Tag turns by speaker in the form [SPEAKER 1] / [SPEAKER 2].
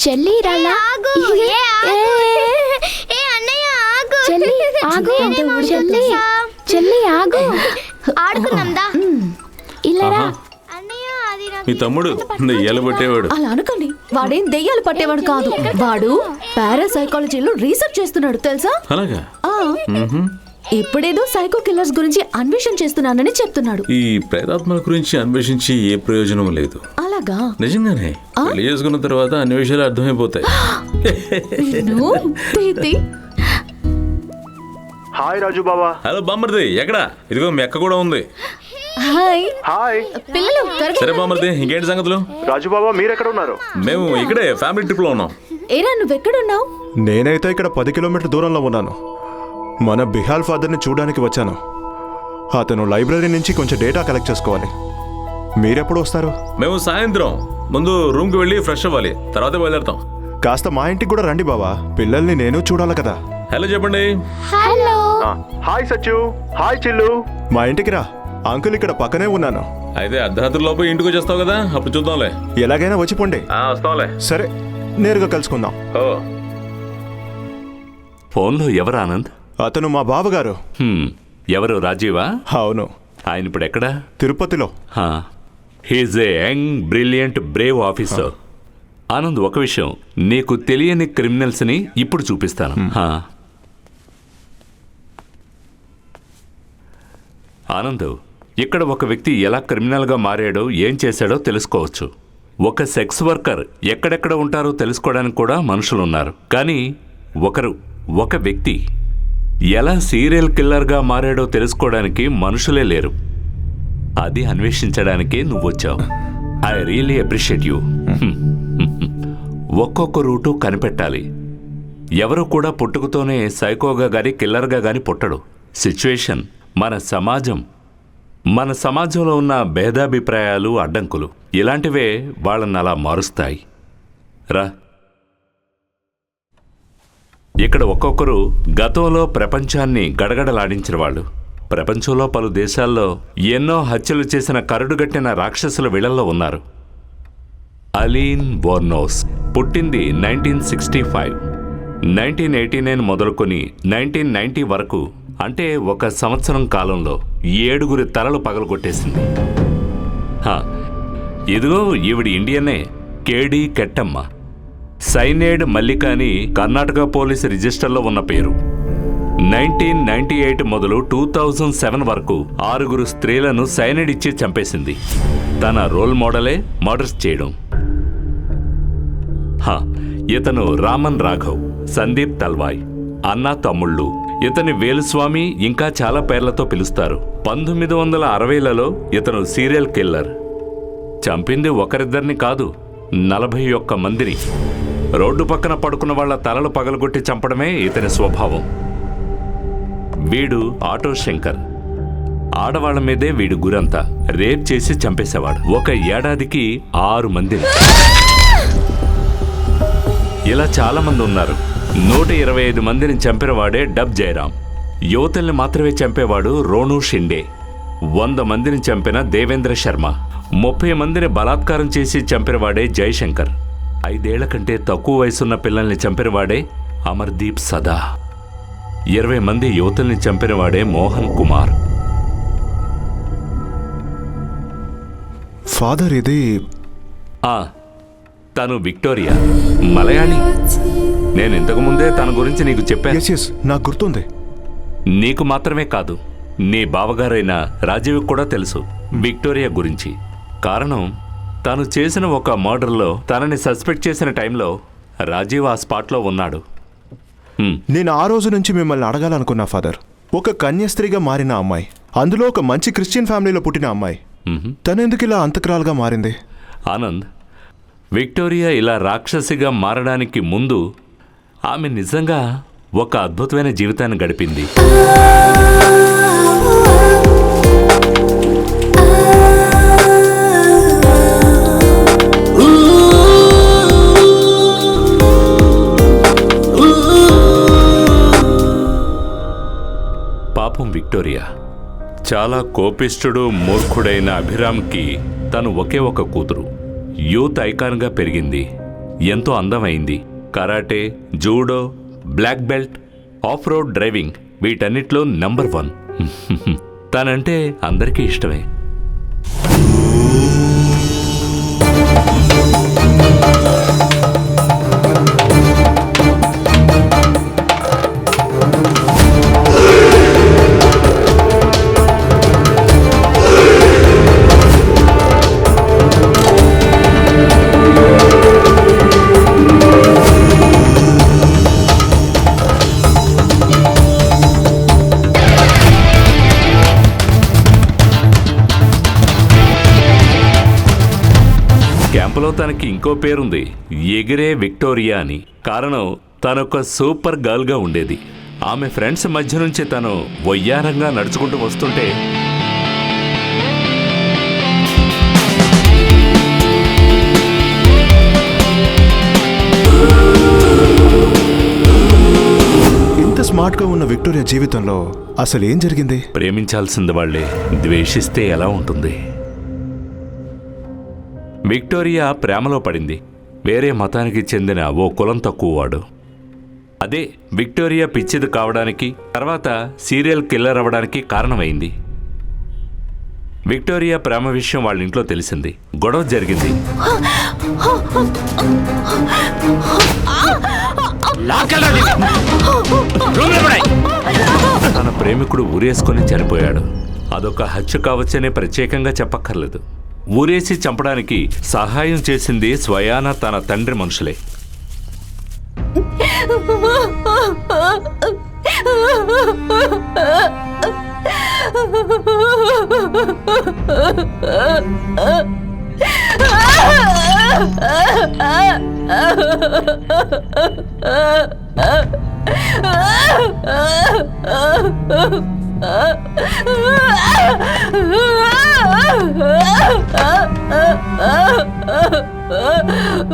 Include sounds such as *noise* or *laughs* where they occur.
[SPEAKER 1] చెల్లి రాలా?
[SPEAKER 2] ఆగు ఏ ఆగు. ఏ అన్నయ్య ఆగు.
[SPEAKER 1] చెల్లి ఆగు. చెల్లి చెల్లి ఆగు.
[SPEAKER 2] ఆడుకుందాందా
[SPEAKER 1] ఇలా రా.
[SPEAKER 2] అన్నయ్య అది నాకు
[SPEAKER 3] మీ తమ్ముడు దెయ్యాలు పట్టేవాడు
[SPEAKER 4] అలా అనకండి. వాడేం దెయ్యాలు పట్టేవాడు కాదు. వాడు పారాసైకాలజీలో రీసెర్చ్ చేస్తున్నాడు తెలుసా?
[SPEAKER 3] అలాగా?
[SPEAKER 4] ఆ. ఇప్పుడేదో సైకో కిల్లర్స్ గురించి అన్వేషణ చేస్తున్నానని చెప్తున్నాడు.
[SPEAKER 3] ఈ ప్రేతాత్మల గురించి అన్వేషించి ఏ ప్రయోజనం లేదు.
[SPEAKER 4] అలాగా?
[SPEAKER 3] నిజంగానే పెళ్ళి చేసుకున్న తర్వాత అన్ని విషయాలు అర్థమైపోతాయి
[SPEAKER 4] నువ్వు
[SPEAKER 5] హాయ్ రాజు బాబా.
[SPEAKER 3] హలో బామ్మర్ది ఎక్కడ? ఇదిగో మీ అక్క కూడా ఉంది.
[SPEAKER 4] హాయ్.
[SPEAKER 5] హాయ్.
[SPEAKER 4] పిల్లలు
[SPEAKER 3] సరే బామ్మర్ది ఇంకేంటి సంగతులు?
[SPEAKER 5] రాజు బాబా మీరెక్కడ ఉన్నారు
[SPEAKER 3] మేము ఇక్కడే ఫ్యామిలీ ట్రిప్లో ఉన్నాం.
[SPEAKER 4] ఏరా నువ్వెక్కడున్నావు?
[SPEAKER 5] నేనైతే ఇక్కడ పది కిలోమీటర్ దూరంలో ఉన్నాను. మన బిహాల్ ఫాదర్ని చూడడానికి వచ్చాను. అతను లైబ్రరీ నుంచి కొంచెం డేటా కలెక్ట్ చేసుకోవాలి. మీరెప్పుడు వస్తారు?
[SPEAKER 3] మేము సాయంత్రం. ముందు రూమ్కి వెళ్ళి ఫ్రెష్ అవ్వాలి. తర్వాత బయలుదేరుతాం.
[SPEAKER 5] కాస్త మా ఇంటికి కూడా రండి బాబా పిల్లల్ని నేను చూడాలి కదా.
[SPEAKER 3] హలో చెప్పండి.
[SPEAKER 1] హలో.
[SPEAKER 5] హాయ్ సచ్చు. హాయ్ చిల్లు. మా ఇంటికి రా. అంకుల్ ఇక్కడ పక్కనే ఉన్నాను.
[SPEAKER 3] అయితే అర్ధరాత్రి లోపు ఇంటికి వచ్చేస్తావు కదా? అప్పుడు చూద్దాంలే.
[SPEAKER 5] ఎలాగైనా వచ్చిపోండి
[SPEAKER 3] ఆ, వస్తాంలే.
[SPEAKER 5] సరే నేరుగా కలుసుకుందాం.
[SPEAKER 3] ఓ.
[SPEAKER 6] ఫోన్లో ఎవరు ఆనంద్?
[SPEAKER 5] అతను మా బావగారు.
[SPEAKER 6] హ్మ్, ఎవరు? రాజీవా?
[SPEAKER 5] అవును.
[SPEAKER 6] ఆయన ఇప్పుడు ఎక్కడా?
[SPEAKER 5] తిరుపతిలో.
[SPEAKER 6] He's a young brilliant brave officer Anand ఒక విషయం. నీకు తెలియని క్రిమినల్స్ని ఇప్పుడు చూపిస్తాను. హా. ఆనంద్ ఇక్కడ ఒక వ్యక్తి ఎలా క్రిమినల్గా మారాడో ఏం చేశాడో తెలుసుకోవచ్చు. ఒక సెక్స్ వర్కర్ ఎక్కడెక్కడ ఉంటారో తెలుసుకోవడానికి కూడా మనుషులు ఉన్నారు కానీ ఒకరు ఒక వ్యక్తి ఎలా సీరియల్ కిల్లర్గా మారాడో తెలుసుకోవడానికి మనుషులే లేరు. అది అన్వేషించడానికే నువ్వు వచ్చావు ఐ రియలీ అప్రిషియేట్ యూ. ఒక్కొక్క రూటు కనిపెట్టాలి. ఎవరు కూడా పుట్టుకతోనే సైకోగా గాని కిల్లర్గా గాని పుట్టడు. సిచ్యువేషన్ మన సమాజం. మన సమాజంలో ఉన్న భేదాభిప్రాయాలు అడ్డంకులు ఇలాంటివే వాళ్ళని అలా మారుస్తాయి. రా. ఇక్కడ ఒక్కొక్కరు గతంలో ప్రపంచాన్ని గడగడలాడించిన వాళ్ళు ప్రపంచంలో పలు దేశాల్లో ఎన్నో హత్యలు చేసిన కరడుగట్టిన రాక్షసుల విళల్లో ఉన్నారు. అలీన్ బోర్నోస్ పుట్టింది nineteen sixty five. Nineteen eighty nine మొదలుకొని నైన్టీన్ నైన్టీ వరకు అంటే ఒక సంవత్సరం కాలంలో ఏడుగురి తలలు పగలగొట్టేసింది. ఇదిగో ఈవిడి ఇండియనే కేడీ కెట్టమ్మ. సైనేడ్ మల్లిక అని కర్ణాటక పోలీస్ రిజిస్టర్లో ఉన్న పేరు. నైన్టీన్ నైన్టీ ఎయిట్ మొదలు టూ థౌజండ్ సెవెన్ వరకు ఆరుగురు స్త్రీలను సైనైడ్ ఇచ్చి చంపేసింది. తన రోల్ మోడలే మర్డర్స్ చేయడం. హా, ఇతను రామన్ రాఘవ్ సందీప్ తల్వాయ్ అన్నా తమ్ముళ్ళు. ఇతని వేలుస్వామి ఇంకా చాలా పేర్లతో పిలుస్తారు. పంతొమ్మిది వందల అరవైలలో ఇతను సీరియల్ కిల్లర్. చంపింది ఒకరిద్దరిని కాదు నలభై ఒక్క మందిని. రోడ్డు పక్కన పడుకున్న వాళ్ళ తలలు పగలగొట్టి చంపడమే ఇతని స్వభావం. వీడు ఆటో శంకర్. ఆడవాళ్ళ మీదే వీడు గురంతా. రేప్ చేసి చంపేసేవాడు. ఒక ఏడాదికి ఆరు మందిని. ఇలా చాలా మంది ఉన్నారు. నూట ఇరవై ఐదు మందిని చంపినవాడే డబ్ జయరాం యువతల్ని మాత్రమే చంపేవాడు రోణు షిండే. వంద మందిని చంపిన దేవేంద్ర శర్మ. ముప్పై మందిని బలాత్కారం చేసి చంపినవాడే జయశంకర్. ఐదేళ్ళ కంటే తక్కువ వయసున్న పిల్లల్ని చంపినవాడే అమర్దీప్ సదా. ఇరవై మంది యువతుల్ని చంపినవాడే మోహన్ కుమార్.
[SPEAKER 5] ఫాదర్ ఇది
[SPEAKER 6] ఆ తను విక్టోరియా మలయాళీ. నేను ఇంతకు ముందే తన గురించి నీకు చెప్పాను.
[SPEAKER 5] నాకు గుర్తుంది.
[SPEAKER 6] నీకు మాత్రమే కాదు నీ బావగారైన రాజీవ్ కూడా తెలుసు విక్టోరియా గురించి. కారణం తను చేసిన ఒక మర్డర్లో తనని సస్పెక్ట్ చేసిన టైంలో రాజీవ్ ఆ స్పాట్లో ఉన్నాడు.
[SPEAKER 5] నేను ఆ రోజు నుంచి మిమ్మల్ని అడగాలనుకున్నా ఫాదర్. ఒక కన్యాస్త్రీగా మారిన అమ్మాయి. అందులో ఒక మంచి క్రిస్టియన్ ఫ్యామిలీలో పుట్టిన అమ్మాయి.
[SPEAKER 6] మ్హూ.
[SPEAKER 5] తనెందుకు ఇలా అంతకురాలుగా మారింది?
[SPEAKER 6] ఆనంద్ విక్టోరియా ఇలా రాక్షసిగా మారడానికి ముందు ఆమె నిజంగా ఒక అద్భుతమైన జీవితాన్ని గడిపింది. విక్టోరియా. చాలా కోపిష్ఠుడు మూర్ఖుడైన అభిరామ్కి తను ఒకే ఒక కూతురు. యూత్ ఐకాన్గా పెరిగింది. ఎంతో అందమైంది. Karate judo black belt off road driving వీటన్నిటిలో నెంబర్ వన్. *laughs* తనంటే అందరికీ ఇష్టమే. క్యాంపులో తనకి ఇంకో పేరుంది. ఎగిరే విక్టోరియా అని. కారణం తనొక సూపర్ గర్ల్గా ఉండేది. ఆమె ఫ్రెండ్స్ మధ్య నుంచి తను వయ్యారంగా నడుచుకుంటూ వస్తుంటే
[SPEAKER 5] ఇంత స్మార్ట్గా ఉన్న విక్టోరియా జీవితంలో అసలు ఏం జరిగింది?
[SPEAKER 6] ప్రేమించాల్సింది వాళ్ళే. ద్వేషిస్తే ఎలా ఉంటుంది? విక్టోరియా ప్రేమలో పడింది. వేరే మతానికి చెందిన ఓ కులం తక్కువవాడు. అదే విక్టోరియా పిచ్చిది కావడానికి తర్వాత సీరియల్ కిల్లర్ అవ్వడానికి కారణమైంది. విక్టోరియా ప్రేమ విషయం వాళ్ళ ఇంట్లో తెలిసింది. గొడవ జరిగింది. తన ప్రేమికుడు ఊరేసుకొని చనిపోయాడు. అదొక హత్య కావచ్చనే ప్రత్యేకంగా చెప్పక్కర్లేదు. ఊరేసి చంపడానికి సహాయం చేసింది స్వయాన తన తండ్రి మనుషులే. *laughs* 啊啊啊